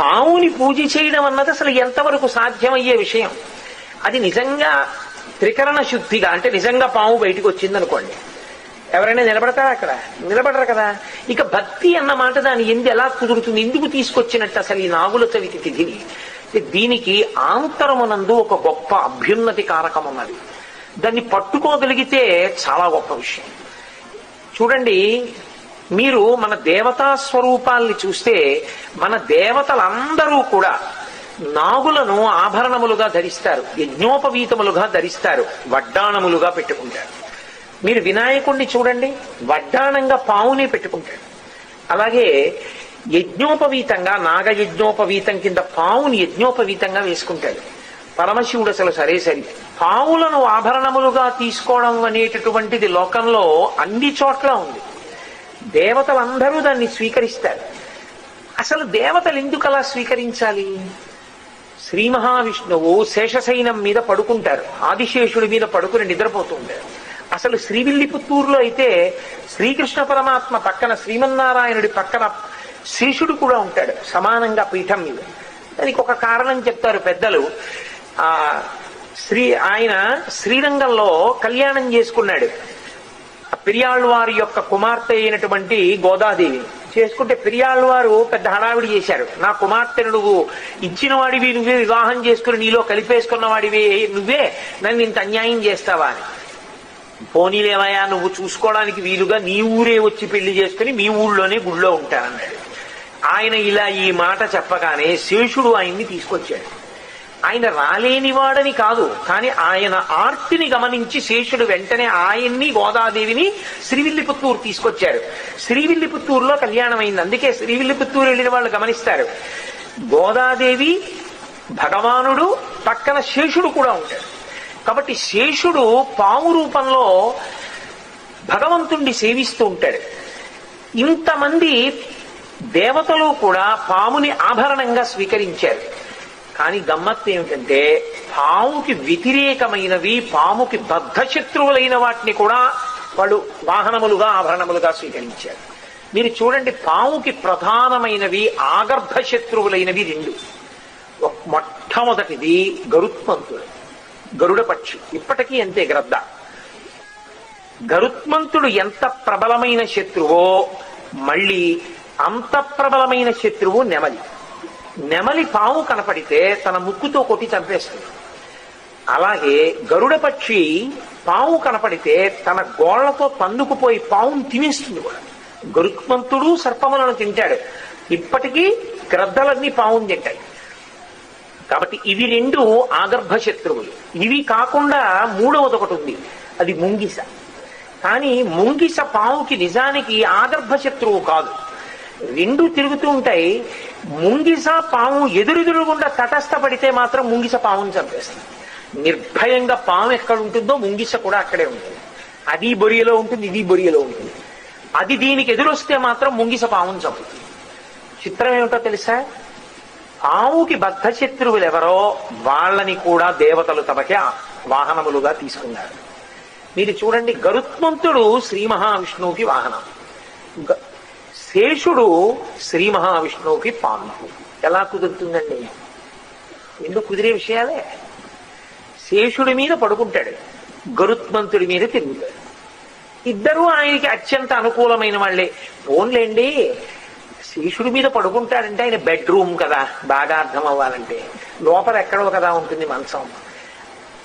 పావుని పూజ చేయడం అన్నది అసలు ఎంతవరకు సాధ్యమయ్యే విషయం? అది నిజంగా త్రికరణ శుద్ధిగా అంటే నిజంగా పాము బయటికి వచ్చింది అనుకోండి ఎవరైనా నిలబడతారా అక్కడ? నిలబడరు కదా. ఇక భక్తి అన్న మాట దాని ఎందు ఎలా కుదురుతుంది? ఎందుకు తీసుకొచ్చినట్టు అసలు ఈ నాగుల చవితి తిథిని దీనికి ఆంతరమునందు ఒక గొప్ప అభ్యున్నతి కారకం ఉన్నది. దాన్ని పట్టుకోగలిగితే చాలా గొప్ప విషయం. చూడండి మీరు మన దేవతా స్వరూపాల్ని చూస్తే మన దేవతలందరూ కూడా నాగులను ఆభరణములుగా ధరిస్తారు యజ్ఞోపవీతములుగా ధరిస్తారు వడ్డాణములుగా పెట్టుకుంటారు. మీరు వినాయకుణ్ణి చూడండి వడ్డాణంగా పావునే పెట్టుకుంటాడు అలాగే యజ్ఞోపవీతంగా నాగయజ్ఞోపవీతం కింద పావుని యజ్ఞోపవీతంగా వేసుకుంటాడు పరమశివుడు అసలు సరే సరి. పావులను ఆభరణములుగా తీసుకోవడం అనేటటువంటిది లోకంలో అన్ని చోట్ల ఉంది. దేవతలందరూ దాన్ని స్వీకరిస్తారు. అసలు దేవతలు ఎందుకు అలా స్వీకరించాలి? శ్రీ మహావిష్ణువు శేషశైనం మీద పడుకుంటారు. ఆదిశేషుడి మీద పడుకుని నిద్రపోతూ ఉంటారు. అసలు శ్రీవిల్లిపుత్తూరులో అయితే శ్రీకృష్ణ పరమాత్మ పక్కన శ్రీమన్నారాయణుడి పక్కన శేషుడు కూడా ఉంటాడు సమానంగా పీఠం మీద. దానికి ఒక కారణం చెప్తారు పెద్దలు. ఆ శ్రీ ఆయన శ్రీరంగంలో కళ్యాణం చేసుకున్నాడు. పెరియాళ్ళవారి యొక్క కుమార్తె అయినటువంటి గోదాదేవి. చేసుకుంటే పెరియాళ్ళవారు పెద్ద హడావిడి చేశారు. నా కుమార్తెను నువ్వు ఇచ్చిన వాడివి నువ్వే వివాహం చేసుకుని నీలో కలిపేసుకున్న వాడివి నువ్వే నన్ను ఇంత అన్యాయం చేస్తావా అని. పోనీలేవయా నువ్వు చూసుకోవడానికి వీలుగా నీ ఊరే వచ్చి పెళ్ళి చేసుకుని మీ ఊళ్ళోనే గుళ్ళో ఉంటానన్నాడు. ఆయన ఇలా ఈ మాట చెప్పగానే శేషుడు ఆయన్ని తీసుకొచ్చాడు. ఆయన రాలేనివాడని కాదు కానీ ఆయన ఆర్తిని గమనించి శేషుడు వెంటనే ఆయన్ని గోదాదేవిని శ్రీవిల్లిపుత్తూరు తీసుకొచ్చారు. శ్రీవిల్లిపుత్తూరులో కళ్యాణం అయింది అందుకే శ్రీవిల్లిపుత్తూరు వెళ్ళిన వాళ్ళు గమనిస్తారు. గోదాదేవి భగవానుడు పక్కన శేషుడు కూడా ఉంటాడు కాబట్టి శేషుడు పాము రూపంలో భగవంతుణ్ణి సేవిస్తూ ఉంటాడు. ఇంతమంది దేవతలు కూడా పాముని ఆభరణంగా స్వీకరించారు. కానీ గమ్మత్తు ఏమిటంటే పాముకి వ్యతిరేకమైనవి పాముకి బద్ధ శత్రువులైన వాటిని కూడా వాళ్ళు వాహనములుగా ఆభరణములుగా స్వీకరించారు. మీరు చూడండి పాముకి ప్రధానమైనవి ఆగర్భ శత్రువులైనవి రెండు. ఒక- మొట్టమొదటిది గరుత్మంతుడు గరుడ పక్షి. ఇప్పటికీ అంతే గ్రద్ద. గరుత్మంతుడు ఎంత ప్రబలమైన శత్రువో మళ్ళీ అంత ప్రబలమైన శత్రువు నెమలి. నెమలి పాము కనపడితే తన ముక్కుతో కొట్టి చంపేస్తుంది. అలాగే గరుడ పక్షి పాము కనపడితే తన గోళ్ళతో తన్నుకుపోయి పావును తినేస్తుంది కూడా. గరుత్మంతుడు సర్పములను తింటాడు. ఇప్పటికీ గ్రద్దలన్నీ పావును తింటాయి. కాబట్టి ఇవి రెండు ఆగర్భ శత్రువులు ఇవి కాకుండా మూడవది ఒకటి ఉంది. అది ముంగిస. కానీ ముంగిస పావుకి నిజానికి ఆగర్భ శత్రువు కాదు. రెండు తిరుగుతూ ఉంటాయి. ముంగిస పాము ఎదురెదురుగుండా తటస్థపడితే మాత్రం ముంగిస పాముని చంపేస్తుంది. నిర్భయంగా పాము ఎక్కడ ఉంటుందో ముంగిస కూడా అక్కడే ఉంటుంది. అది బొరియలో ఉంటుంది ఇది బొరియలో ఉంటుంది. అది దీనికి ఎదురొస్తే మాత్రం ముంగిస పాముని చంపుతుంది. చిత్రం ఏమిటో తెలుసా? పాముకి బద్ధ శత్రువులు ఎవరో వాళ్ళని కూడా దేవతలు తమకి వాహనములుగా తీసుకున్నారు. మీరు చూడండి గరుత్మంతుడు శ్రీ మహావిష్ణువుకి వాహనం. శేషుడు శ్రీ మహావిష్ణువుకి పాము ఎలా కుదురుతుందండి? ఎందుకు కుదిరే విషయాలే? శేషుడి మీద పడుకుంటాడు. గరుత్మంతుడి మీద తిరుగుతాడు. ఇద్దరూ ఆయనకి అత్యంత అనుకూలమైన వాళ్ళే. ఫోన్లేండి శేషుడి మీద పడుకుంటాడంటే ఆయన బెడ్రూమ్ కదా బాగా అర్థం అవ్వాలంటే. లోపల ఎక్కడో కదా ఉంటుంది మంచం.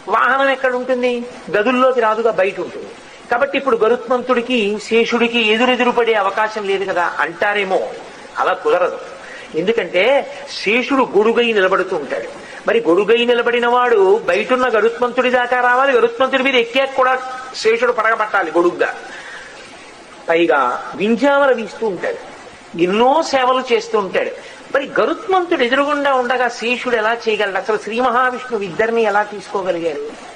వాహనం ఎక్కడ ఉంటుంది? గదుల్లోకి రాదుగా బయట ఉంటుంది. కాబట్టి ఇప్పుడు గరుత్మంతుడికి శేషుడికి ఎదురెదురు పడే అవకాశం లేదు కదా. అంటారేమో. అలా కుదరదు. ఎందుకంటే శేషుడు గొడుగై నిలబడుతూ ఉంటాడు. మరి గొడుగై నిలబడిన వాడు బయటున్న గరుత్మంతుడి దాకా రావాలి. గరుత్మంతుడి మీద ఎక్కాక కూడా శేషుడు పడగబట్టాలి గొడుగ్గా. పైగా వింజామల వీస్తూ ఉంటాడు. ఎన్నో సేవలు చేస్తూ ఉంటాడు. మరి గరుత్మంతుడు ఎదురుగుండా ఉండగా శేషుడు ఎలా చేయగలడు? అసలు శ్రీ మహావిష్ణువు ఇద్దరిని ఎలా తీసుకోగలిగారు?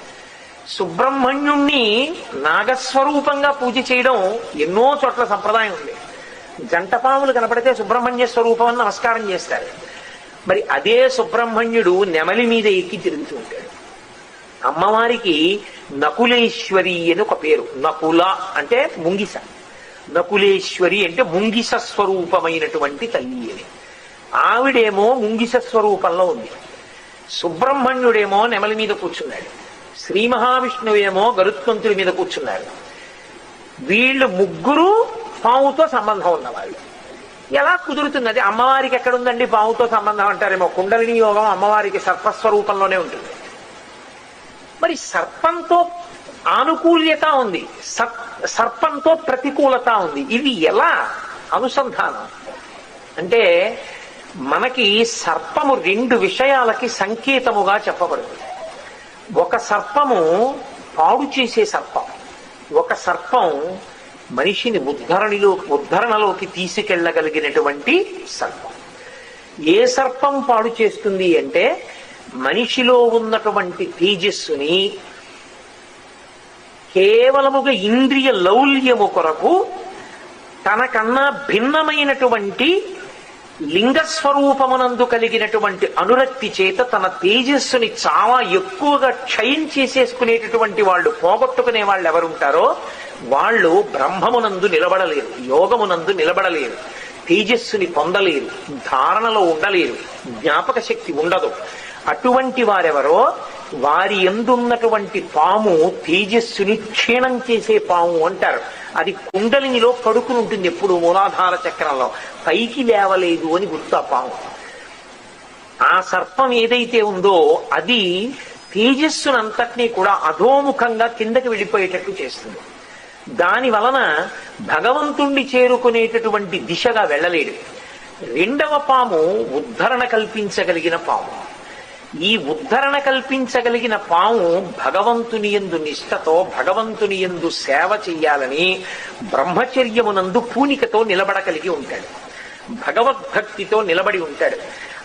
సుబ్రహ్మణ్యుణ్ణి నాగస్వరూపంగా పూజ చేయడం ఎన్నో చోట్ల సంప్రదాయం ఉంది. జంటపాములు కనపడితే సుబ్రహ్మణ్య స్వరూపం అని నమస్కారం చేస్తారు. మరి అదే సుబ్రహ్మణ్యుడు నెమలి మీద ఎక్కి తిరుగుతూ ఉంటాడు. అమ్మవారికి నకులేశ్వరి అని ఒక పేరు. నకుల అంటే ముంగిస. నకులేశ్వరి అంటే ముంగిస స్వరూపమైనటువంటి తల్లి అని. ఆవిడేమో ముంగిస స్వరూపంలో ఉంది. సుబ్రహ్మణ్యుడేమో నెమలి మీద కూర్చున్నాడు. శ్రీ మహావిష్ణువేమో గరుత్మంతుడి మీద కూర్చున్నారు. వీళ్ళు ముగ్గురు పావుతో సంబంధం ఉన్నవాళ్ళు. ఎలా కుదురుతుంది అది అమ్మవారికి ఎక్కడుందండి పావుతో సంబంధం అంటారేమో? కుండలిని యోగం అమ్మవారికి సర్పస్వరూపంలోనే ఉంటుంది. మరి సర్పంతో ఆనుకూల్యత ఉంది. సర్- సర్పంతో ప్రతికూలత ఉంది. ఇది ఎలా అనుసంధానం? అంటే మనకి సర్పము రెండు విషయాలకి సంకేతముగా చెప్పబడుతుంది. ఒక సర్పము పాడు చేసే సర్పం. ఒక సర్పం మనిషిని ఉద్ధరణిలో ఉద్ధరణలోకి తీసుకెళ్ళగలిగినటువంటి సర్పం. ఏ సర్పం పాడు చేస్తుంది అంటే మనిషిలో ఉన్నటువంటి తేజస్సుని కేవలముగా ఇంద్రియ లౌల్యము కొరకు తనకన్నా భిన్నమైనటువంటి లింగస్వరూపమునందు కలిగినటువంటి అనురక్తి చేత తన తేజస్సుని చాలా ఎక్కువగా క్షయం చేసేసుకునేటటువంటి వాళ్ళు పోగొట్టుకునే వాళ్ళు ఎవరుంటారో వాళ్ళు బ్రహ్మమునందు నిలబడలేరు యోగమునందు నిలబడలేరు తేజస్సుని పొందలేరు ధారణలో ఉండలేరు జ్ఞాపక శక్తి ఉండదు. అటువంటి వారెవరో వారి ఎందున్నటువంటి పాము తేజస్సుని క్షీణం చేసే పాము అంటారు. అది కుండలినిలో పడుకుని ఉంటుంది ఎప్పుడు మూలాధార చక్రంలో. పైకి లేవలేదు అని గుర్తాపాము పాము. ఆ సర్పం ఏదైతే ఉందో అది తేజస్సునంతటినీ కూడా అధోముఖంగా కిందకి వెళ్ళిపోయేటట్టు చేస్తుంది. దాని వలన భగవంతుణ్ణి చేరుకునేటటువంటి దిశగా వెళ్ళలేడు. రెండవ పాము ఉద్ధరణ కల్పించగలిగిన పాము. ఈ ఉద్ధరణ కల్పించగలిగిన పాము భగవంతుని ఎందు నిష్ఠతో భగవంతుని ఎందు సేవ చెయ్యాలని బ్రహ్మచర్యమునందు పూనికతో నిలబడగలిగి ఉంటాడు. భగవద్భక్తితో నిలబడి ఉంటాడు.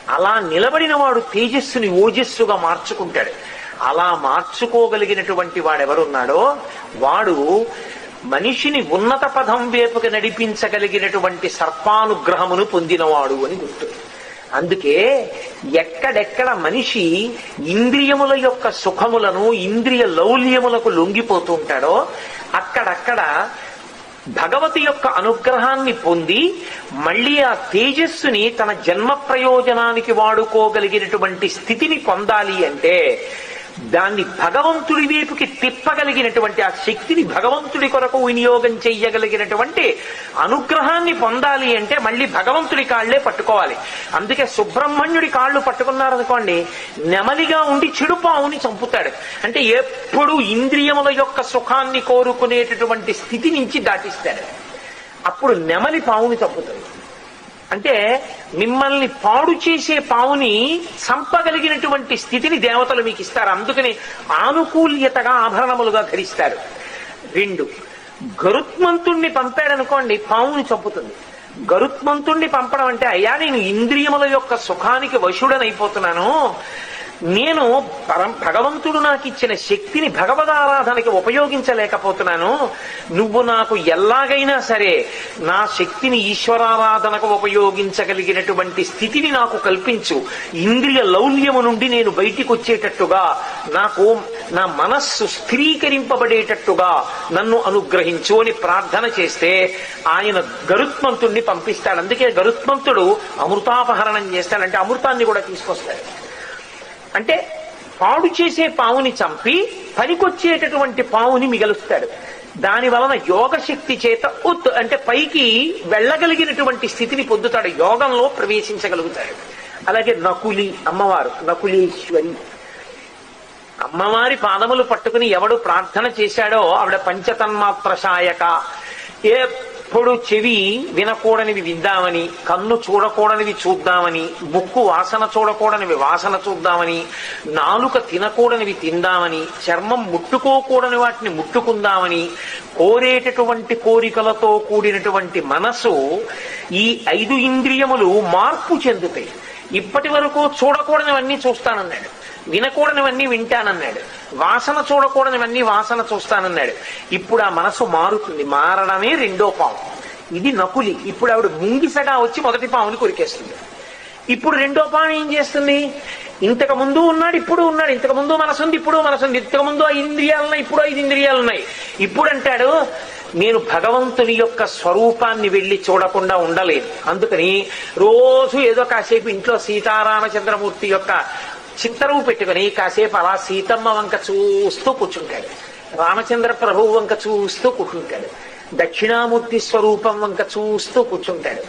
అలా నిలబడిన వాడు తేజస్సుని ఓజస్సుగా మార్చుకుంటాడు. అలా మార్చుకోగలిగినటువంటి వాడెవరున్నాడో వాడు మనిషిని ఉన్నత పదం వైపుకి నడిపించగలిగినటువంటి సర్పానుగ్రహమును పొందినవాడు అని గుర్తు. అందుకే ఎక్కడెక్కడ మనిషి ఇంద్రియముల యొక్క సుఖములను ఇంద్రియ లౌల్యములకు లొంగిపోతూ ఉంటాడో అక్కడక్కడ భగవతి యొక్క అనుగ్రహాన్ని పొంది మళ్ళీ ఆ తేజస్సుని తన జన్మ ప్రయోజనానికి వాడుకోగలిగినటువంటి స్థితిని పొందాలి అంటే దాన్ని భగవంతుడి వైపుకి తిప్పగలిగినటువంటి ఆ శక్తిని భగవంతుడి కొరకు వినియోగం చెయ్యగలిగినటువంటి అనుగ్రహాన్ని పొందాలి అంటే మళ్ళీ భగవంతుడి కాళ్ళే పట్టుకోవాలి. అందుకే సుబ్రహ్మణ్యుడి కాళ్ళు పట్టుకున్నారనుకోండి నెమలిగా ఉండి చెడు పావుని చంపుతాడు. అంటే ఎప్పుడు ఇంద్రియముల యొక్క సుఖాన్ని కోరుకునేటటువంటి స్థితి నుంచి దాటిస్తాడు. అప్పుడు నెమలి పావుని చంపుతాడు. అంటే మిమ్మల్ని పాడు చేసే పావుని చంపగలిగినటువంటి స్థితిని దేవతలు మీకు ఇస్తారు. అందుకని ఆనుకూల్యతగా ఆభరణములుగా ధరిస్తారు. రెండు గరుత్మంతుణ్ణి పంపాడనుకోండి పావుని చంపుతుంది. గరుత్మంతుణ్ణి పంపడం అంటే అయ్యా నేను ఇంద్రియముల యొక్క సుఖానికి వశుడనైపోతున్నాను. నేను పరం భగవంతుడు నాకు ఇచ్చిన శక్తిని భగవదారాధనకి ఉపయోగించలేకపోతున్నాను. నువ్వు నాకు ఎలాగైనా సరే నా శక్తిని ఈశ్వరారాధనకు ఉపయోగించగలిగినటువంటి స్థితిని నాకు కల్పించు. ఇంద్రియ లౌల్యము నుండి నేను బయటికి వచ్చేటట్టుగా నాకు నా మనస్సు స్థిరీకరింపబడేటట్టుగా నన్ను అనుగ్రహించు అని ప్రార్థన చేస్తే ఆయన గరుత్మంతుణ్ణి పంపిస్తాడు. అందుకే గరుత్మంతుడు అమృతాపహరణం చేస్తాడంటే అమృతాన్ని కూడా తీసుకొస్తాడు. అంటే పాడు చేసే పావుని చంపి పనికొచ్చేటటువంటి పావుని మిగలుస్తాడు. దాని వలన యోగ శక్తి చేత ఉత్ అంటే పైకి వెళ్ళగలిగినటువంటి స్థితిని పొందుతాడు. యోగంలో ప్రవేశించగలుగుతాడు. అలాగే నకులి అమ్మవారు నకులీశ్వరి. అమ్మవారి పాదములు పట్టుకుని ఎవడు ప్రార్థన చేశాడో ఆవిడ పంచతన్మాత్ర సాయక ఎప్పుడు చెవి వినకూడనివి విందామని కన్ను చూడకూడనివి చూద్దామని ముక్కు వాసన చూడకూడనివి వాసన చూద్దామని నాలుక తినకూడనివి తిందామని చర్మం ముట్టుకోకూడని వాటిని ముట్టుకుందామని కోరేటటువంటి కోరికలతో కూడినటువంటి మనసు ఈ ఐదు ఇంద్రియములు మార్పు చెందుతాయి. ఇప్పటి వరకు చూడకూడనివన్నీ చూస్తానన్నాడు. వినకూడనివన్నీ వింటానన్నాడు. వాసన చూడకూడనివన్నీ వాసన చూస్తానన్నాడు. ఇప్పుడు ఆ మనసు మారుతుంది. మారడమే రెండో పాము. ఇది నకులి. ఇప్పుడు ఆవిడ ముంగిసగా వచ్చి మొదటి పాముని కొరికేస్తుంది. ఇప్పుడు రెండో పాము ఏం చేస్తుంది? ఇంతకు ముందు ఉన్నాడు ఇప్పుడు ఉన్నాడు. ఇంతకు ముందు మనసుంది ఇప్పుడు మనసుంది ఇంతకు ముందు ఐదు ఇంద్రియాలు ఉన్నాయి ఇప్పుడు ఐదు ఇంద్రియాలు ఉన్నాయి ఇప్పుడు అంటాడు నేను భగవంతుని యొక్క స్వరూపాన్ని వెళ్ళి చూడకుండా ఉండలేదు అందుకని రోజు ఏదో కాసేపు ఇంట్లో సీతారామచంద్రమూర్తి యొక్క చిత్తరువు పెట్టుకుని కాసేపు అలా సీతమ్మ వంక చూస్తూ కూర్చుంటాడు. రామచంద్ర ప్రభువు వంక చూస్తూ కూర్చుంటాడు. దక్షిణామూర్తి స్వరూపం వంక చూస్తూ కూర్చుంటాడు.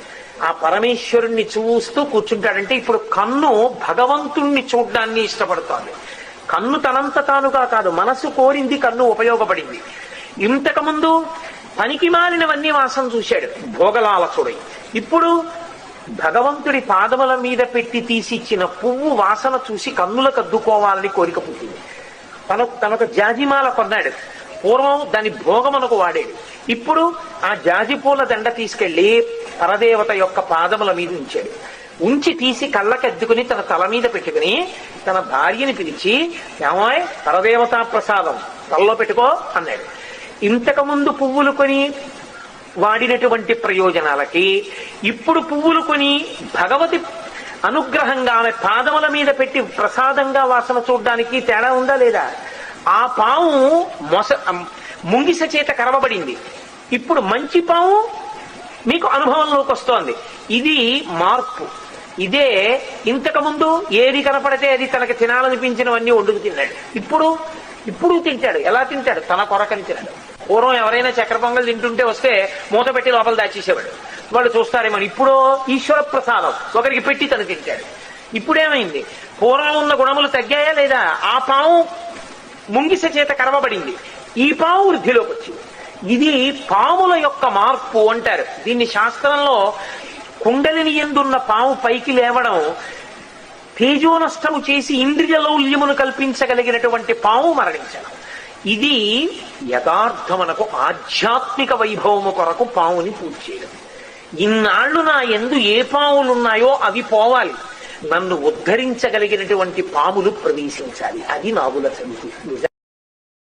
ఆ పరమేశ్వరుణ్ణి చూస్తూ కూర్చుంటాడంటే ఇప్పుడు కన్ను భగవంతుణ్ణి చూడ్డాన్ని ఇష్టపడుతోంది. కన్ను తనంత తానుగా కాదు మనసు కోరింది కన్ను ఉపయోగపడింది. ఇంతకు ముందు పనికి మాలినవన్నీ వాసన చూశాడు భోగలాలసుడై. ఇప్పుడు భగవంతుడి పాదముల మీద పెట్టి తీసిచ్చిన పువ్వు వాసన చూసి కన్నులకు అద్దుకోవాలని కోరిక పుట్టింది. తన తనకు జాజిమాల కొన్నాడు. పూర్వం దాని భోగమునకు వాడాడు. ఇప్పుడు ఆ జాజి పూల దండ తీసుకెళ్ళి పరదేవత యొక్క పాదముల మీద ఉంచాడు. ఉంచి తీసి కళ్ళకెద్దుకుని తన తల మీద పెట్టుకుని తన భార్యని పిలిచి ఏమాయ్ పరదేవతా ప్రసాదం తలలో పెట్టుకో అన్నాడు. ఇంతకు ముందు పువ్వులు కొని వాడినటువంటి ప్రయోజనాలకి ఇప్పుడు పువ్వులు కొని భగవతి అనుగ్రహంగా ఆమె పాదముల మీద పెట్టి ప్రసాదంగా వాసన చూడడానికి తేడా ఉందా లేదా? ఆ పాము మొస ముంగిస చేత కరవబడింది. ఇప్పుడు మంచి పాము మీకు అనుభవంలోకి వస్తోంది. ఇది మార్పు. ఇదే ఇంతకు ముందు ఏది కనపడితే అది తనకి తినాలనిపించినవన్నీ వండుకు తిన్నాడు. ఇప్పుడు ఇప్పుడు తింటాడు. ఎలా తింటాడు? తన కొరకని తిన్నాడు పూర్వం ఎవరైనా చక్కెర పొంగల్ తింటుంటే వస్తే మూత పెట్టి లోపల దాచేసేవాడు. వాళ్ళు చూస్తారేమో ఇప్పుడు ఈశ్వర ప్రసాదం. ఒకరికి పెట్టి తను తింటాడు. ఇప్పుడేమైంది? పూర్వం ఉన్న గుణములు తగ్గాయా లేదా? ఆ పాము ముంగిస చేత కరవబడింది. ఈ పాము వృద్ధిలోకి వచ్చింది ఇది పాముల యొక్క మార్పు అంటారు. దీన్ని శాస్త్రంలో కుండలిని ఎందున్న పాము పైకి లేవడం తేజోనష్టము చేసి ఇంద్రియ లౌల్యమును కల్పించగలిగినటువంటి పాము మరణించడం ఇది యథార్థమనకు ఆధ్యాత్మిక వైభవము కొరకు పావుని పూజ చేయడం. ఇన్నాళ్ళు నా ఎందు ఏ పావులున్నాయో అవి పోవాలి. నన్ను ఉద్ధరించగలిగినటువంటి పాములు ప్రవేశించాలి. అది నాగుల సమితి. నిజం.